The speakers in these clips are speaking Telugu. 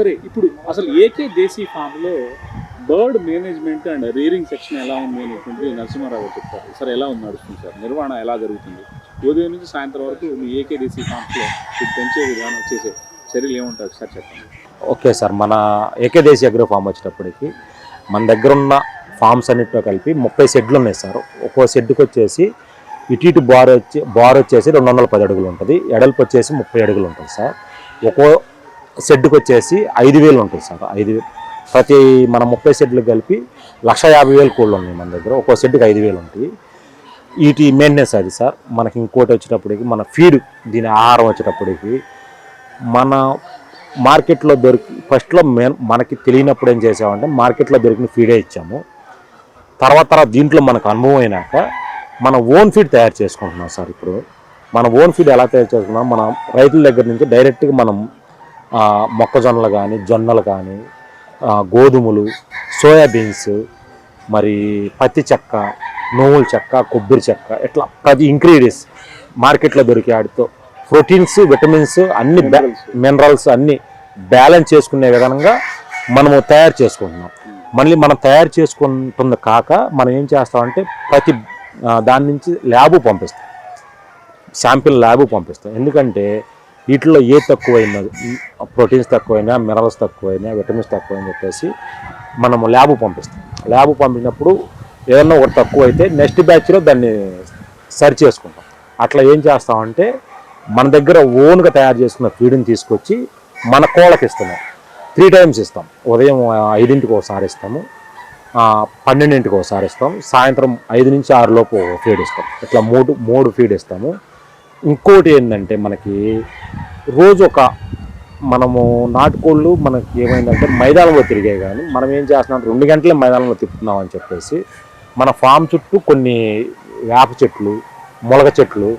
సరే ఇప్పుడు అసలు ఏకే దేశీ ఫామ్లో bird management and rearing section ఎలా ఉంది అనేటువంటి నరసింహారావు చెప్తారు. సార్ ఎలా ఉంది నడుస్తుంది సార్? నిర్వహణ ఎలా జరుగుతుంది? ఉదయం నుంచి సాయంత్రం వరకు మీ ఏకే దేశీ ఫామ్స్లో పెంచే విధానం వచ్చేసే చర్యలు ఏముంటారు సార్ చెప్పండి. ఓకే సార్ మన ఏకే దేశీ అగ్రో ఫామ్ వచ్చేటప్పటికి మన దగ్గర ఉన్న ఫామ్స్ అన్నిటితో కలిపి ముప్పై షెడ్లు ఉన్నాయి సార్. ఒక్కో షెడ్కి వచ్చేసి ఇటు ఇటు బార్ వచ్చి బార్ వచ్చేసి రెండు వందల పది అడుగులు ఉంటుంది. ఎడల్పు వచ్చేసి ముప్పై అడుగులు ఉంటుంది సార్. ఒక్కో షెడ్కి వచ్చేసి ఐదు వేలు ఉంటుంది సార్. ఐదు వేలు. ప్రతి మన ముప్పై షెడ్లు కలిపి లక్ష యాభై వేలు కోళ్ళు ఉన్నాయి మన దగ్గర. ఒక్కో షెడ్కి ఐదు వేలు ఉంటాయి. వీటి మెయింటెనెన్స్ అది సార్. మనకి ఇంకోటి వచ్చేటప్పటికి మన ఫీడ్ దీని ఆహారం వచ్చేటప్పటికి మన మార్కెట్లో దొరికి ఫస్ట్లో మెయిన్ మనకి తెలియనప్పుడు ఏం చేసామంటే మార్కెట్లో దొరికిన ఫీడే ఇచ్చాము. తర్వాత తర్వాత దీంట్లో మనకు అనుభవం అయినాక మన ఓన్ ఫీడ్ తయారు చేసుకుంటున్నాం సార్ ఇప్పుడు. మన ఓన్ ఫీడ్ ఎలా తయారు చేసుకున్నాం? మన రైతుల దగ్గర నుంచి డైరెక్ట్గా మనం మొక్కజొన్నలు కానీ జొన్నలు కానీ గోధుమలు సోయాబీన్స్ మరి పత్తి చెక్క నువ్వుల చెక్క కొబ్బరి చెక్క ఇట్లా ప్రతి ఇంగ్రీడియంట్స్ మార్కెట్లో దొరికే వాటితో ప్రోటీన్స్ విటమిన్స్ అన్ని మినరల్స్ అన్ని బ్యాలెన్స్ చేసుకునే విధంగా మనము తయారు చేసుకుంటున్నాం. మళ్ళీ మనం తయారు చేసుకుంటుంది కాక మనం ఏం చేస్తామంటే ప్రతి దాని నుంచి ల్యాబ్ పంపిస్తాం. శాంపిల్ ల్యాబ్ పంపిస్తాం. ఎందుకంటే వీటిలో ఏ తక్కువైనా ప్రోటీన్స్ తక్కువైనా మినరల్స్ తక్కువైనా విటమిన్స్ తక్కువైనా చెప్పేసి మనము ల్యాబ్ పంపిస్తాం. ల్యాబ్ పంపినప్పుడు ఏదన్నా ఒకటి తక్కువ అయితే నెక్స్ట్ బ్యాచ్లో దాన్ని సరి చేసుకుంటాం. అట్లా ఏం చేస్తామంటే మన దగ్గర ఓన్గా తయారు చేసుకున్న ఫీడ్ని తీసుకొచ్చి మన కోళ్ళకి ఇస్తున్నాం. త్రీ టైమ్స్ ఇస్తాం. ఉదయం ఐదింటికి ఒకసారి ఇస్తాము. పన్నెండింటికి ఒకసారి ఇస్తాం. సాయంత్రం ఐదు నుంచి ఆరులోపు ఒక ఫీడ్ ఇస్తాం. ఇట్లా మూడు మూడు ఫీడ్ ఇస్తాము. ఇంకోటి ఏంటంటే మనకి రోజు ఒక మనము నాటుకోళ్ళు మనకి ఏమైందంటే మైదానంలో తిరిగాయి కానీ మనం ఏం చేస్తున్నాం? రెండు గంటలే మైదానంలో తిప్పుతున్నాం అని చెప్పేసి మన ఫామ్ చుట్టూ కొన్ని వేప చెట్లు మొలక చెట్లు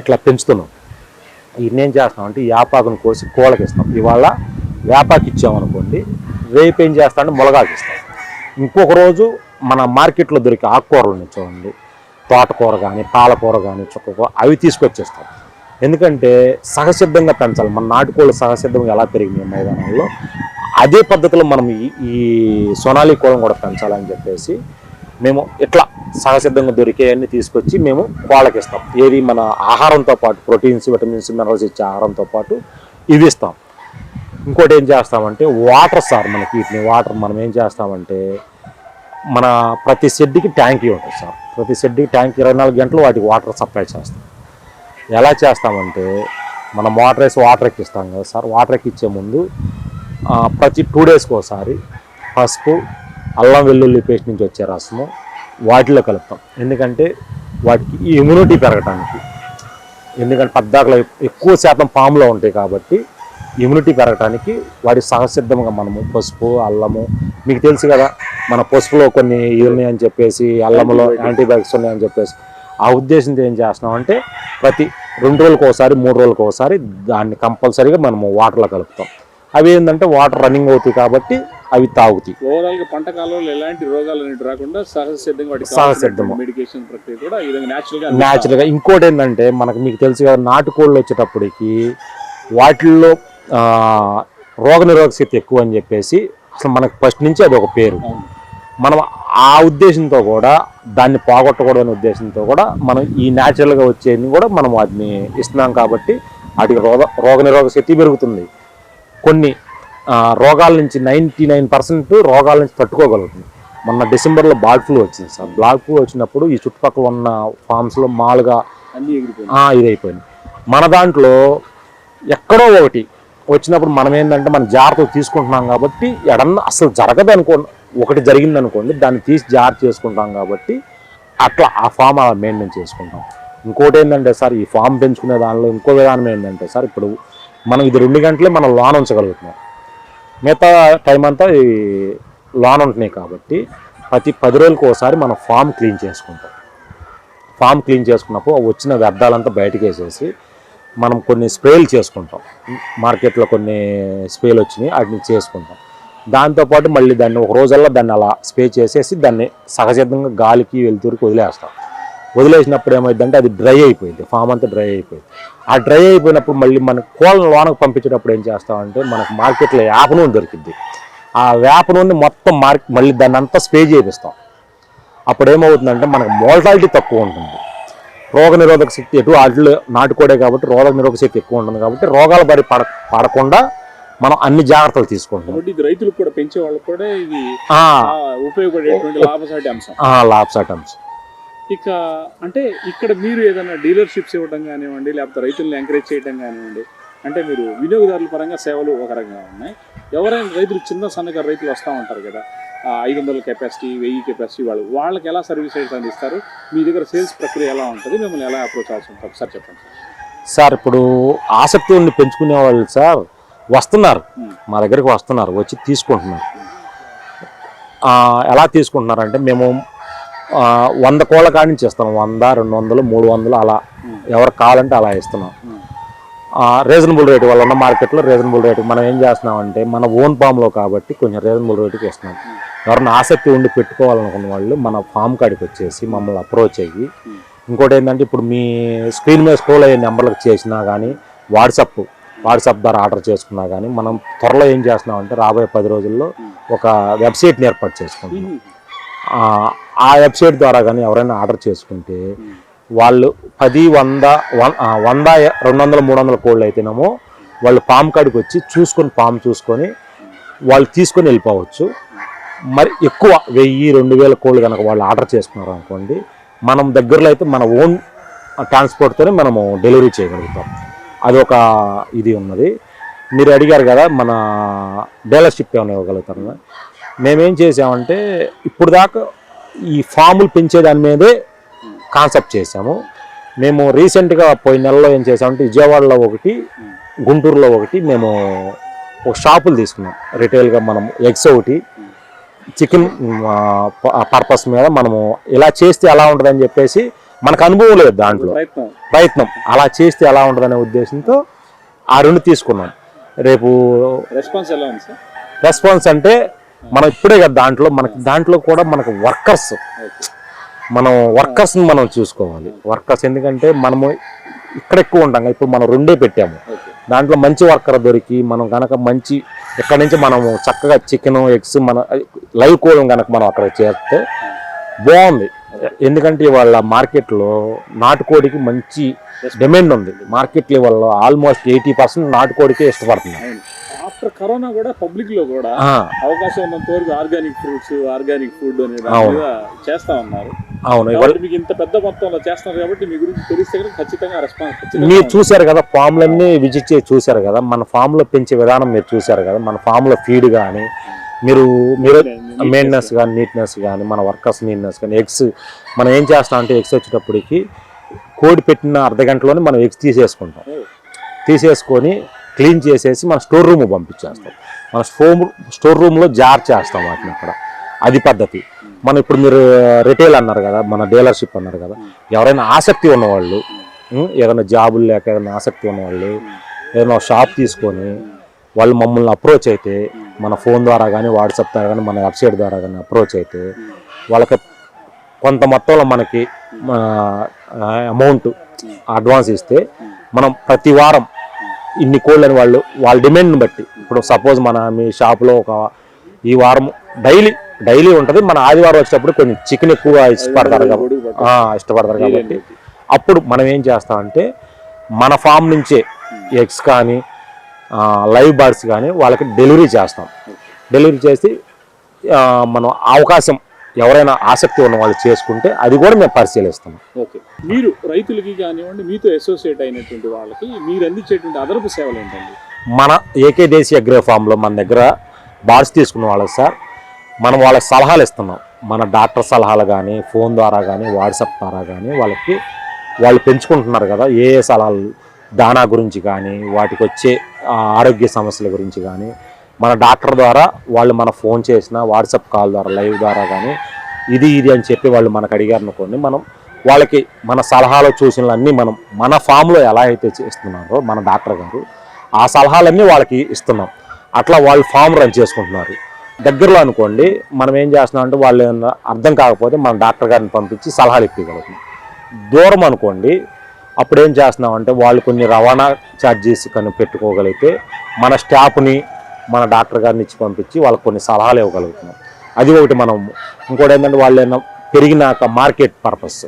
ఇట్లా పెంచుతున్నాం. ఇన్ని ఏం చేస్తున్నాం అంటే యాపాకును కోసి కోళ్ళకి ఇస్తాం ఇవాళ వేపాకి ఇచ్చామనుకోండి రేపు ఏం చేస్తామంటే మొలగాకి ఇస్తాం. ఇంకొక రోజు మన మార్కెట్లో దొరికే ఆకుకూరలు ఉన్నాయి చూడండి తోటకూర కానీ పాలకూర కానీ చుక్కకూర అవి తీసుకొచ్చేస్తాం. ఎందుకంటే సహసిద్ధంగా పెంచాలి. మన నాటుకోళ్ళు సహసిద్ధంగా ఎలా పెరిగినాయి మైదానంలో? అదే పద్ధతిలో మనం ఈ ఈ సోనాలి కోళ్ళను కూడా పెంచాలని చెప్పేసి మేము ఇట్లా సహసిద్ధంగా దొరికేవన్నీ తీసుకొచ్చి మేము కోళ్ళకి ఇస్తాం. ఏది మన ఆహారంతో పాటు ప్రోటీన్స్ విటమిన్స్ మినరల్స్ ఇచ్చే ఆహారంతో పాటు ఇవి ఇస్తాం. ఇంకోటి ఏం చేస్తామంటే వాటర్ సార్ మనకి వీటిని వాటర్ మనం ఏం చేస్తామంటే మన ప్రతి షెడ్కి ట్యాంకీ ఉంటుంది సార్. ప్రతి షెడ్కి ట్యాంక్ ఇరవై నాలుగు గంటలు వాటికి వాటర్ సప్లై చేస్తాం. ఎలా చేస్తామంటే మనం వాటర్ వేసి వాటర్ ఎక్కిస్తాం కదా సార్. వాటర్ ఎక్కిచ్చే ముందు ప్రతి టూ డేస్కి ఒకసారి పసుపు అల్లం వెల్లుల్లి పేస్ట్ నుంచి వచ్చే రసము వాటిలో కలుపుతాం. ఎందుకంటే వాటికి ఇమ్యూనిటీ పెరగటానికి. ఎందుకంటే పద్దాకలో ఎక్కువ శాతం పాములో ఉంటాయి కాబట్టి ఇమ్యూనిటీ పెరగటానికి వాటి సహసిద్ధంగా మనము పసుపు అల్లము మీకు తెలుసు కదా మన పసుపులో కొన్ని ఇవి ఉన్నాయని చెప్పేసి అల్లంలో యాంటీబయాటిక్స్ ఉన్నాయని చెప్పేసి. ఆ ఉద్దేశంతో ఏం చేస్తున్నాం అంటే ప్రతి రెండు రోజులకు ఒకసారి మూడు రోజులకు ఒకసారి దాన్ని కంపల్సరీగా మనము వాటర్లో కలుపుతాం. అవి ఏంటంటే వాటర్ రన్నింగ్ అవుతాయి కాబట్టి అవి తాగుతాయి. ఓవరాల్గా పంట కాలంలో ఎలాంటి రోగాలు అనేవి రాకుండా సహజసిద్ధంగా. మెడికేషన్ ప్రక్రియ కూడా ఈ విధంగా న్యాచురల్గా న్యాచురల్గా ఇంకోటి ఏంటంటే మనకు మీకు తెలుసు కదా నాటుకోళ్ళు వచ్చేటప్పటికి వాటిల్లో ఆ, రోగనిరోధక శక్తి ఎక్కువ అని చెప్పేసి అసలు మనకు ఫస్ట్ నుంచి అది ఒక పేరు. మనం ఆ ఉద్దేశంతో కూడా దాన్ని పోగొట్టకూడదనే ఉద్దేశంతో కూడా మనం ఈ న్యాచురల్గా వచ్చేది కూడా మనం వాటిని ఇస్తున్నాం కాబట్టి వాటికి రోగ రోగనిరోధక శక్తి పెరుగుతుంది. కొన్ని రోగాల నుంచి నైంటీ నైన్ పర్సెంట్ రోగాల నుంచి తట్టుకోగలుగుతుంది. మొన్న డిసెంబర్లో బ్లాక్ ఫ్లూ వచ్చింది సార్. బ్లాక్ ఫ్లూ వచ్చినప్పుడు ఈ చుట్టుపక్కల ఉన్న ఫామ్స్లో ఆ, ఇదైపోయింది. మన దాంట్లో ఎక్కడో ఒకటి వచ్చినప్పుడు మనం ఏంటంటే మన జాగ్రత్తలు తీసుకుంటున్నాం కాబట్టి ఎడన్నా అసలు జరగదు అనుకో ఒకటి జరిగింది అనుకోండి దాన్ని తీసి జాగ్రత్త చేసుకుంటాం కాబట్టి అట్లా ఆ ఫామ్ అలా మెయింటైన్ చేసుకుంటాం. ఇంకోటి ఏంటంటే సార్ ఈ ఫామ్ పెంచుకునే దానిలో ఇంకో విధానం ఏంటంటే సార్ ఇప్పుడు మనం ఇది రెండు గంటలే మనం లోన్ ఉంచగలుగుతున్నాం. మిగతా టైం అంతా ఈ లోన్ ఉంటున్నాయి కాబట్టి ప్రతి పది రోజులకు ఒకసారి మనం ఫామ్ క్లీన్ చేసుకుంటాం. ఫామ్ క్లీన్ చేసుకున్నప్పుడు వచ్చిన వ్యర్థాలంతా బయటకు వేసేసి మనం కొన్ని స్ప్రేలు చేసుకుంటాం. మార్కెట్లో కొన్ని స్ప్రేలు వచ్చినాయి వాటిని చేసుకుంటాం. దాంతోపాటు మళ్ళీ దాన్ని ఒక రోజల్లా దాన్ని అలా స్ప్రే చేసేసి దాన్ని సహజంగా గాలికి వెలుతురికి వదిలేస్తాం. వదిలేసినప్పుడు ఏమైందంటే అది డ్రై అయిపోయింది. ఫామ్ అంతా డ్రై అయిపోయింది. ఆ డ్రై అయిపోయినప్పుడు మళ్ళీ మన కోళ్ళను లోనకు పంపించేటప్పుడు ఏం చేస్తామంటే మనకు మార్కెట్లో వేప నూనె దొరికింది ఆ వేప నూనె మొత్తం మార్కెట్ మళ్ళీ దాన్ని అంతా స్ప్రే చేపిస్తాం. అప్పుడు ఏమవుతుందంటే మనకు మోల్టాలిటీ తక్కువ ఉంటుంది. రోగ నిరోధక శక్తి ఎటు వాటిలో నాటుకోడే కాబట్టి రోగ నిరోధక శక్తి ఎక్కువ ఉంటుంది కాబట్టి రోగాల బారి పడ పడకుండా మనం అన్ని జాగ్రత్తలు తీసుకుంటున్నాం. ఇది రైతులకు కూడా పెంచే వాళ్ళకి కూడా ఇది ఉపయోగపడేటువంటి లాభసాటి అంశం. లాబ్స్ ఐటమ్స్ ఇక అంటే ఇక్కడ మీరు ఏదైనా డీలర్షిప్స్ ఇవ్వడం కానివ్వండి లేకపోతే రైతులను ఎంకరేజ్ చేయడం కానివ్వండి అంటే మీరు వినియోగదారుల పరంగా సేవలు ఒక రకంగా ఉన్నాయి. ఎవరైనా రైతులు చిన్న సన్నకారు రైతులు వస్తూ ఉంటారు కదా ఐదు వందల కెపాసిటీ వెయ్యి కెపాసిటీ వాళ్ళు వాళ్ళకి ఎలా సర్వీస్ అయితే అందిస్తారు? మీ దగ్గర సేల్స్ ప్రక్రియ ఎలా ఉంటుంది? మిమ్మల్ని ఎలా అప్రోచ్ ఉంటుంది ఒకసారి చెప్పండి. సార్ ఇప్పుడు ఆసక్తి ఉండి పెంచుకునే వాళ్ళు సార్ వస్తున్నారు. మా దగ్గరికి వస్తున్నారు. వచ్చి తీసుకుంటున్నారు. ఎలా తీసుకుంటున్నారంటే మేము వంద కోళ్ళ కాడి నుంచి ఇస్తాం వంద రెండు వందలు మూడు వందలు అలా. ఎవరు ఎవరికి కావాలంటే అలా ఇస్తున్నాం. రీజనబుల్ రేటు వల్ల ఉన్న మార్కెట్లో రీజనబుల్ రేటు. మనం ఏం చేస్తున్నామంటే మన ఓన్ ఫామ్లో కాబట్టి కొంచెం రీజనబుల్ రేటుకి ఇస్తున్నాం. ఎవరైనా ఆసక్తి ఉండి పెట్టుకోవాలనుకున్న వాళ్ళు మన ఫామ్ కాడికి వచ్చేసి మమ్మల్ని అప్రోచ్ అయ్యి ఇంకోటి ఏంటంటే ఇప్పుడు మీ స్క్రీన్ మీద స్క్రోల్ అయ్యే నెంబర్లకు చేసినా కానీ వాట్సాప్ వాట్సాప్ ద్వారా ఆర్డర్ చేసుకున్నా కానీ మనం త్వరలో ఏం చేస్తున్నామంటే రాబోయే పది రోజుల్లో ఒక వెబ్సైట్ని ఏర్పాటు చేసుకుంటున్నాం. ఆ, వెబ్సైట్ ద్వారా కానీ ఎవరైనా ఆర్డర్ చేసుకుంటే వాళ్ళు పది వంద వన్- వంద రెండు వందల మూడు వందల కోళ్ళు అయితేనేమో వాళ్ళు పామ్ కాడికి వచ్చి చూసుకొని పామ్ చూసుకొని వాళ్ళు తీసుకొని వెళ్ళిపోవచ్చు. మరి ఎక్కువ వెయ్యి రెండు వేల కోళ్ళు కనుక వాళ్ళు ఆర్డర్ చేసుకున్నారు అనుకోండి మనం దగ్గరలో అయితే మన ఓన్ ట్రాన్స్పోర్ట్తోనే మనము డెలివరీ చేయగలుగుతాం. అది ఒక ఇది ఉన్నది. మీరు అడిగారు కదా మన డీలర్షిప్ ఏమైనా ఇవ్వగలుగుతారు మేమేం చేసామంటే ఇప్పుడు దాకా ఈ ఫాములు పెంచే దాని మీదే కాన్సెప్ట్ చేసాము. మేము రీసెంట్గా పోయిన నెలలో ఏం చేసామంటే విజయవాడలో ఒకటి గుంటూరులో ఒకటి మేము ఒక షాపులు తీసుకున్నాం. రిటైల్గా మనం ఎగ్స్ ఒకటి చికెన్ పర్పస్ మీద మనము ఇలా చేస్తే ఎలా ఉంటుందని చెప్పేసి మనకు అనుభవం లేదు దాంట్లో. ప్రయత్నం. అలా చేస్తే ఎలా ఉంటుందనే ఉద్దేశంతో ఆ రెండు తీసుకున్నాం. రేపు రెస్పాన్స్ ఎలా ఉంది రెస్పాన్స్ అంటే మనం ఇప్పుడే కదా దాంట్లో మనకి దాంట్లో కూడా మనకు వర్కర్స్ మనం వర్కర్స్ని మనం చూసుకోవాలి. వర్కర్స్ ఎందుకంటే మనము ఇక్కడ ఎక్కువ ఉంటాం. ఇప్పుడు మనం రెండే పెట్టాము. దాంట్లో మంచి వర్కర్ దొరికి మనం కనుక మంచి ఇక్కడ నుంచి మనము చక్కగా చికెన్ ఎగ్స్ మన లైవ్ కోళ్ళం కనుక మనం అక్కడ చేస్తే బాగుంది. ఎందుకంటే వాళ్ళ మార్కెట్లో నాటుకోడికి మంచి డిమాండ్ ఉంది. మార్కెట్లో వాళ్ళ ఆల్మోస్ట్ ఎయిటీ పర్సెంట్ నాటుకోడికే ఇష్టపడుతున్నారు. అవును ఆఫ్టర్ కరోనా కూడా పబ్లిక్లో కూడా అవకాశం ఉన్నంత వరకు ఆర్గానిక్ ఫ్రూట్స్ ఆర్గానిక్ ఫుడ్ అనే దాని అవును. మీద చేస్తా ఉన్నారు. అవును. మీకు ఇంత పెద్ద మొత్తంలో చేస్తున్నారు కాబట్టి మీ గురించి తెలిస్తే ఖచ్చితంగా రెస్పాన్స్ మీరు. చూశారు కదా ఫామ్లన్నీ విజిట్ చేసి చూశారు కదా మన ఫామ్లో పెంచే విధానం మీరు చూశారు కదా మన ఫామ్లో ఫీడ్ కానీ మీరు మీరు మెయింటెనెన్స్ కానీ నీట్నెస్ కానీ మన వర్కర్స్ నీట్నెస్ కానీ ఎగ్స్ మనం ఏం చేస్తాం అంటే ఎగ్స్ వచ్చేటప్పటికి కోడి పెట్టిన అర్ధ గంటలోనే మనం ఎగ్స్ తీసేసుకుంటాం. తీసేసుకొని క్లీన్ చేసేసి మన స్టోర్ రూమ్ పంపించేస్తాం. మన స్టోర్ స్టోర్ రూమ్లో జార్ చేస్తాం వాటిని అక్కడ. అది పద్ధతి. మనం ఇప్పుడు మీరు రిటైల్ అన్నారు కదా మన డీలర్షిప్ అన్నారు కదా ఎవరైనా ఆసక్తి ఉన్నవాళ్ళు ఏదైనా జాబులు లేక ఏదైనా ఆసక్తి ఉన్నవాళ్ళు ఏదైనా షాప్ తీసుకొని వాళ్ళు మమ్మల్ని అప్రోచ్ అయితే మన ఫోన్ ద్వారా కానీ వాట్సాప్ ద్వారా కానీ మన వెబ్సైట్ ద్వారా కానీ అప్రోచ్ అయితే వాళ్ళకి కొంత మొత్తంలో మనకి అమౌంట్ అడ్వాన్స్ ఇస్తే మనం ప్రతి వారం ఇన్ని కోళ్ళని వాళ్ళు వాళ్ళ డిమాండ్ని బట్టి ఇప్పుడు సపోజ్ మన మీ షాప్లో ఒక ఈ వారం డైలీ డైలీ ఉంటుంది మన ఆదివారం వచ్చేటప్పుడు కొంచెం చికెన్ ఎక్కువ ఇష్టపడతారు కాబట్టి ఇష్టపడతారు కాబట్టి. అప్పుడు మనం ఏం చేస్తామంటే మన ఫామ్ నుంచే ఎగ్స్ కానీ లైవ్ బర్డ్స్ కానీ వాళ్ళకి డెలివరీ చేస్తాం. డెలివరీ చేసి మనం అవకాశం ఎవరైనా ఆసక్తి ఉన్న వాళ్ళు చేసుకుంటే అది కూడా మేము పరిశీలిస్తాం. ఓకే. మీరు రైతులకి కానివ్వండి మీతో అసోసియేట్ అయినటువంటి వాళ్ళకి మీరు అందించేటువంటి అదనపు సేవలు ఏంటండి? మన ఏకే దేశీయ అగ్రో ఫామ్లో మన దగ్గర బార్స్ తీసుకున్న వాళ్ళకి సార్ మనం వాళ్ళకి సలహాలు ఇస్తున్నాం. మన డాక్టర్ సలహాలు కానీ ఫోన్ ద్వారా కానీ వాట్సాప్ ద్వారా కానీ వాళ్ళకి వాళ్ళు పెంచుకుంటున్నారు కదా ఏ ఏ సలహాలు దానా గురించి కానీ వాటికి వచ్చే ఆరోగ్య సమస్యల గురించి కానీ మన డాక్టర్ ద్వారా వాళ్ళు మన ఫోన్ చేసిన వాట్సాప్ కాల్ ద్వారా లైవ్ ద్వారా కానీ ఇది ఇది అని చెప్పి వాళ్ళు మనకు అడిగారు అనుకోండి మనం వాళ్ళకి మన సలహాలు సూచనలన్నీ మనం మన ఫామ్లో ఎలా అయితే ఇస్తున్నారో మన డాక్టర్ గారు ఆ సలహాలన్నీ వాళ్ళకి ఇస్తున్నాం. అట్లా వాళ్ళు ఫామ్ రన్ చేసుకుంటున్నారు. దగ్గరలో అనుకోండి మనం ఏం చేస్తున్నాం అంటే వాళ్ళు అర్థం కాకపోతే మన డాక్టర్ గారిని పంపించి సలహాలు ఇప్పగలుగుతాం దూరం అనుకోండి అప్పుడు ఏం చేస్తున్నామంటే వాళ్ళు కొన్ని రవాణా ఛార్జెస్ కానీ పెట్టుకోగలిగితే మన స్టాఫ్ని మన డాక్టర్ గారిని ఇచ్చి పంపించి వాళ్ళకి కొన్ని సలహాలు ఇవ్వగలుగుతున్నాం. అది ఒకటి మనం ఇంకోటి ఏంటంటే వాళ్ళు ఏమన్నా పెరిగినాక మార్కెట్ పర్పస్.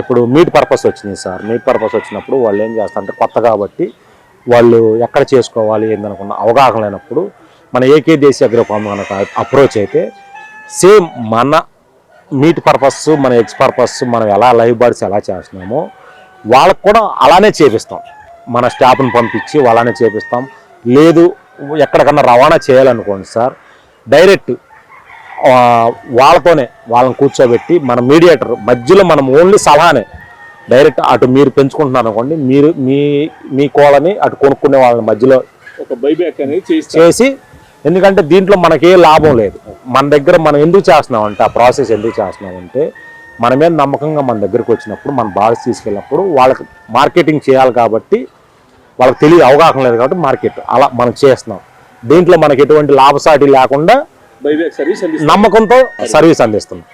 ఇప్పుడు మీట్ పర్పస్ వచ్చింది సార్. మీట్ పర్పస్ వచ్చినప్పుడు వాళ్ళు ఏం చేస్తారంటే కొత్త కాబట్టి వాళ్ళు ఎక్కడ చేసుకోవాలి ఏందనుకున్న అవగాహన లేనప్పుడు మన ఏకే దేశీయ అగ్రో కనుక అప్రోచ్ అయితే సేమ్ మన మీట్ పర్పస్ మన ఎగ్స్ పర్పస్ మనం ఎలా లైవ్ బర్డ్స్ ఎలా చేస్తున్నామో వాళ్ళకు కూడా అలానే చేపిస్తాం. మన స్టాఫ్ని పంపించి అలానే చేపిస్తాం. లేదు ఎక్కడికన్నా రవాణా చేయాలనుకోండి సార్ డైరెక్ట్ వాళ్ళతోనే వాళ్ళని కూర్చోబెట్టి మన మీడియేటర్ మధ్యలో మనం ఓన్లీ సలహానే. డైరెక్ట్ అటు మీరు పెంచుకుంటున్నారు అనుకోండి మీరు మీ మీ కోళ్ళని అటు కొనుక్కునే వాళ్ళ మధ్యలో ఒక బైబ్యాక్ అనేది చేసి ఎందుకంటే దీంట్లో మనకి లాభం లేదు. మన దగ్గర మనం ఎందుకు చేస్తున్నాం అంటే ఆ ప్రాసెస్ ఎందుకు చేస్తున్నాం అంటే మన మీద నమ్మకంగా మన దగ్గరికి వచ్చినప్పుడు మన బాగా తీసుకెళ్ళినప్పుడు వాళ్ళకి మార్కెటింగ్ చేయాలి కాబట్టి వాళ్ళకి తెలియదు అవగాహన లేదు కాబట్టి మార్కెట్ అలా మనం చేస్తున్నాం. దీంట్లో మనకి ఎటువంటి లాభసాటి లేకుండా నమ్మకంతో సర్వీస్ అందిస్తున్నాం.